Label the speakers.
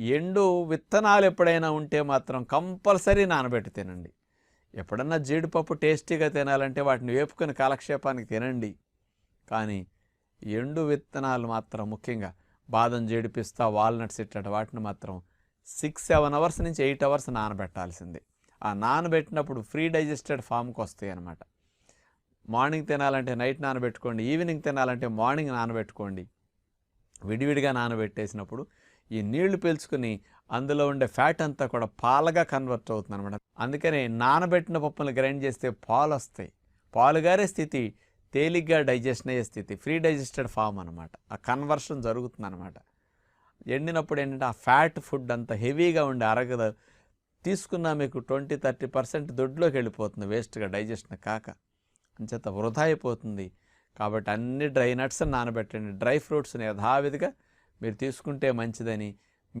Speaker 1: ఎండు విత్తనాలు ఎప్పుడైనా ఉంటే మాత్రం కంపల్సరీ నానబెట్టి తినండి. ఎప్పుడన్నా జీడిపప్పు టేస్టీగా తినాలంటే వాటిని వేపుకొని కాలక్షేపానికి తినండి. కానీ ఎండు విత్తనాలు మాత్రం ముఖ్యంగా బాదం జీడిపిస్తా వాల్నట్స్ ఇట్లా వాటిని మాత్రం సిక్స్ సెవెన్ అవర్స్ నుంచి ఎయిట్ అవర్స్ నానబెట్టాల్సింది. ఆ నానబెట్టినప్పుడు ఫ్రీ డైజెస్టెడ్ ఫామ్కి వస్తాయి అన్నమాట. మార్నింగ్ తినాలంటే నైట్ నానబెట్టుకోండి ఈవినింగ్ తినాలంటే మార్నింగ్ నానబెట్టుకోండి. విడివిడిగా నానబెట్టేసినప్పుడు ఈ నీళ్ళు పీల్చుకుని అందులో ఉండే ఫ్యాట్ అంతా కూడా పాలగా కన్వర్ట్ అవుతుంది అనమాట అందుకనే నానబెట్టిన పప్పులు గ్రైండ్ చేస్తే పాలు వస్తాయి పాలు గారే స్థితి తేలిగ్గా డైజెషన్ అయ్యే స్థితి ఫ్రీ డైజెస్టెడ్ ఫామ్ అనమాట ఆ కన్వర్షన్ జరుగుతుంది అనమాట ఎండినప్పుడు ఏంటంటే ఆ ఫ్యాట్ ఫుడ్ అంత హెవీగా ఉండే అరగదు తీసుకున్నా మీకు ట్వంటీ థర్టీ పర్సెంట్ దొడ్లోకి వెళ్ళిపోతుంది వేస్ట్గా డైజెషన్ కాక. అంచేత వృధా అయిపోతుంది. కాబట్టి అన్ని డ్రై నట్స్ నానబెట్టండి. డ్రై ఫ్రూట్స్ని యథావిధిగా మీరు తీసుకుంటే మంచిదని